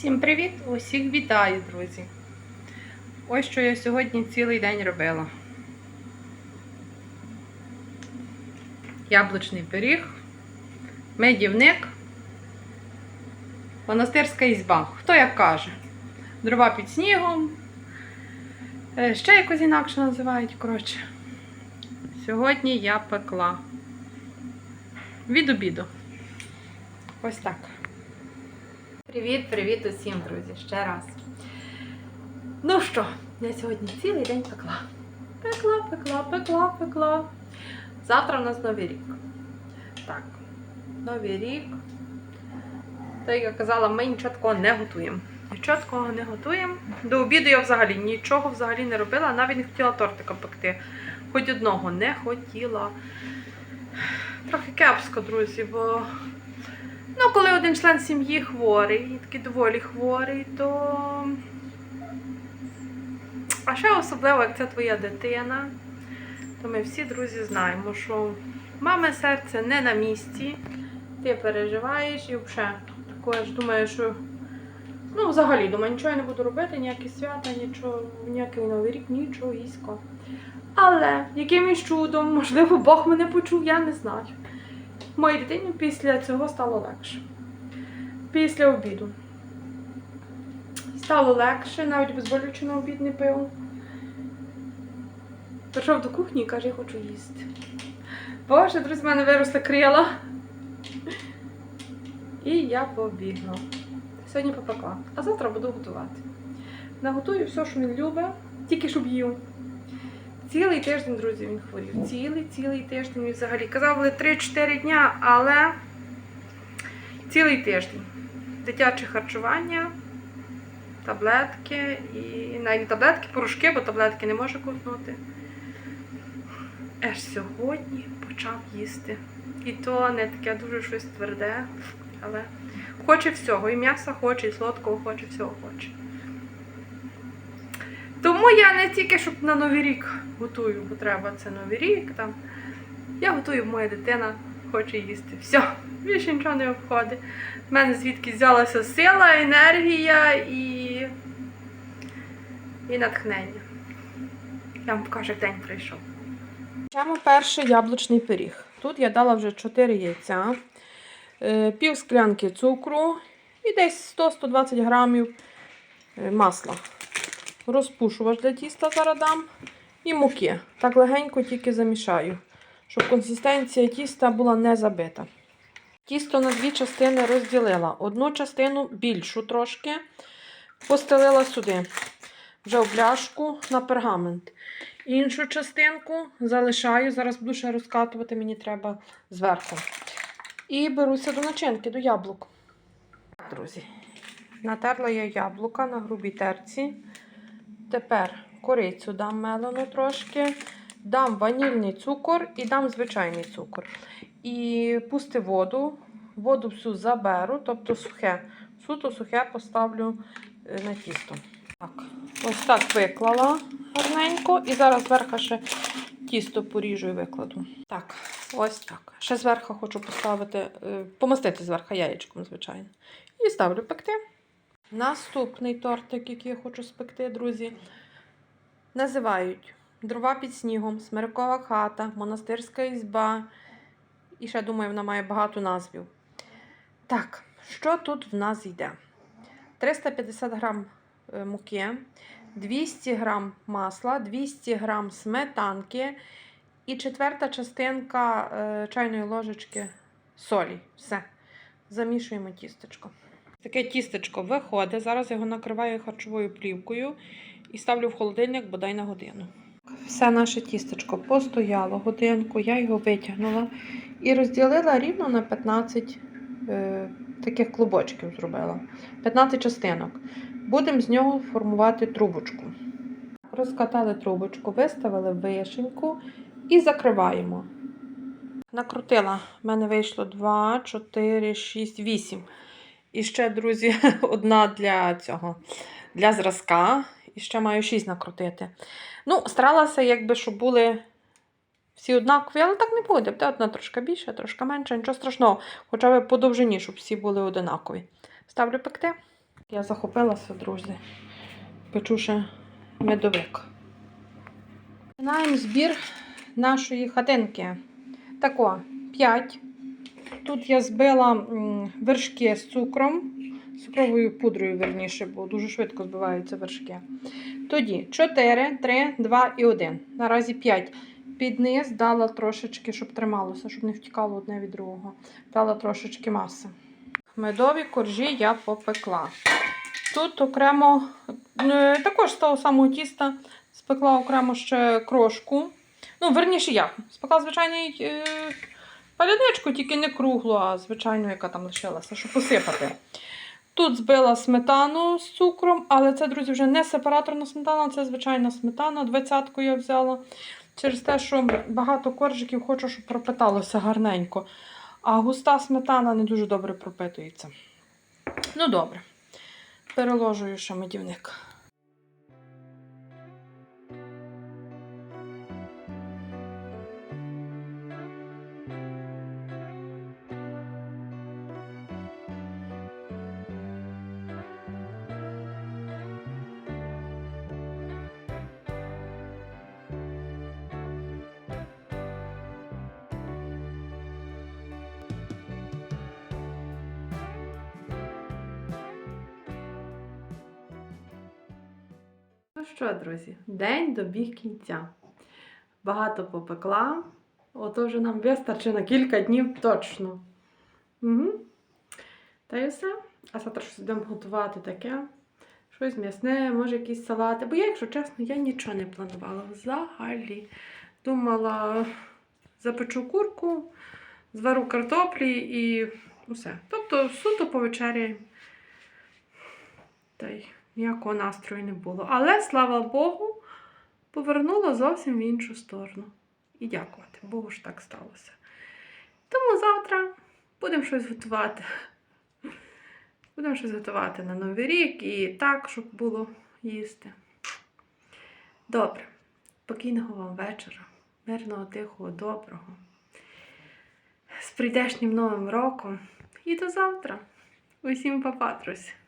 Всім привіт! Усіх вітаю, друзі! Ось що я сьогодні цілий день робила. Яблучний пиріг, медівник, монастирська ізба. Хто як каже? Дрова під снігом. Е, Ще якось інакше називають, коротше. Сьогодні я пекла. Від обіду. Ось так. Привіт, привіт усім, друзі, ще раз. Ну що, я сьогодні цілий день пекла. Пекла, пекла, пекла, пекла. Завтра у нас новий рік. Так, новий рік. Так як я казала, ми нічого такого не готуємо. Нічого такого не готуємо. До обіду я взагалі нічого взагалі не робила, навіть не хотіла тортика пекти. Хоч одного не хотіла. Трохи кепсько, друзі, бо Ну, коли один член сім'ї хворий, і такий доволі хворий, то. А ще особливо, як це твоя дитина, то ми всі друзі знаємо, що мами серце не на місці, ти переживаєш і взагалі також думаєш, що. Ну, взагалі, думаю, нічого я не буду робити, ніякі свята, нічого, ніякий новий рік, нічого ісько. Але якимось чудом, можливо, Бог мене почув, я не знаю. Моїй дитині після цього стало легше. Після обіду. Стало легше, навіть безболюче на обід не пив. Прийшов до кухні і каже, я хочу їсти. Боже, друзі, в мене виросли крила. І я побігла. Сьогодні попекла, а завтра буду готувати. Наготую все, що він любить, тільки щоб їв. Цілий тиждень, друзі, він хворів. Цілий, цілий тиждень він взагалі. Казали 3-4 дня, але цілий тиждень. Дитяче харчування, таблетки і навіть таблетки, порошки, бо таблетки не може ковтнути. Аж сьогодні почав їсти. І то не таке дуже щось тверде, але хоче всього. І м'яса хоче, і сладкого хоче, всього хоче. Тому я не тільки щоб на Новий рік готую, бо треба це Новий рік. Там. Я готую, моя дитина хоче їсти. Все, більше нічого не обходить. В мене звідки взялася сила, енергія і, і натхнення. Я вам покажу, як день прийшов. Почнемо перший яблучний пиріг. Тут я дала вже 4 яйця, е, пів склянки цукру і десь 100-120 грамів е, масла розпушувач для тіста зараз дам і муки. Так легенько тільки замішаю, щоб консистенція тіста була не забита. Тісто на дві частини розділила. Одну частину більшу трошки постелила сюди, вже в пляшку на пергамент. Іншу частинку залишаю, зараз буду ще розкатувати, мені треба зверху. І беруся до начинки, до яблук. Друзі, натерла я яблука на грубій терці. Тепер корицю дам мелену трошки, дам ванільний цукор і дам звичайний цукор. І пусти воду, воду всю заберу, тобто сухе. Суто сухе поставлю е, на тісто. Так, Ось так виклала гарненько. І зараз зверху ще тісто поріжу і викладу. Так, ось так. Ще зверху хочу поставити, е, помастити зверху яєчком, звичайно. І ставлю пекти. Наступний тортик, який я хочу спекти, друзі, називають дрова під снігом, смиркова хата, монастирська ізба. І ще, думаю, вона має багато назвів. Так, що тут в нас йде? 350 грам е, муки, 200 грам масла, 200 грам сметанки і четверта частинка е, чайної ложечки солі. Все. Замішуємо тістечко. Таке тістечко виходить. Зараз його накриваю харчовою плівкою і ставлю в холодильник бодай на годину. Все наше тістечко постояло годинку, я його витягнула і розділила рівно на 15 е, таких клубочків зробила. 15 частинок. Будемо з нього формувати трубочку. Розкатали трубочку, виставили вишеньку і закриваємо. Накрутила, в мене вийшло 2, 4, 6, 8. І ще, друзі, одна для цього, для зразка. І ще маю 6 накрутити. Ну, старалася, якби, щоб були всі однакові, але так не буде. Буде одна трошки більше, трошки менше, нічого страшного. Хоча б по довжині, щоб всі були одинакові. Ставлю пекти. Я захопилася, друзі. Печу ще медовик. Починаємо збір нашої хатинки. Тако, 5. Тут я збила вершки з цукром, з цукровою пудрою, верніше, бо дуже швидко збиваються вершки. Тоді 4, 3, 2 і 1. Наразі 5. Під низ дала трошечки, щоб трималося, щоб не втікало одне від другого. Дала трошечки маси. Медові коржі я попекла. Тут окремо, е, також з того самого тіста, спекла окремо ще крошку. Ну, верніше як. Спекла звичайний е, паляничку, тільки не круглу, а звичайну, яка там лишилася, щоб посипати. Тут збила сметану з цукром, але це, друзі, вже не сепараторна сметана, це звичайна сметана. Двадцятку я взяла. Через те, що багато коржиків хочу, щоб пропиталося гарненько. А густа сметана не дуже добре пропитується. Ну, добре. Переложую ще медівник. Ну що, друзі, день добіг кінця. Багато попекла. Ото вже нам вистачить на кілька днів точно. Угу. Та й все. А завтра щось будемо готувати таке. Щось м'ясне, може якісь салати. Бо я, якщо чесно, я нічого не планувала взагалі. Думала, запечу курку, звару картоплі і все. Тобто суто по вечері. Та й ніякого настрою не було. Але, слава Богу, повернула зовсім в іншу сторону. І дякувати Богу ж так сталося. Тому завтра будемо щось готувати. Будемо щось готувати на Новий рік і так, щоб було їсти. Добре. Спокійного вам вечора, мирного, тихого, доброго. З прийдешнім новим роком. І до завтра. Усім папа, друзі!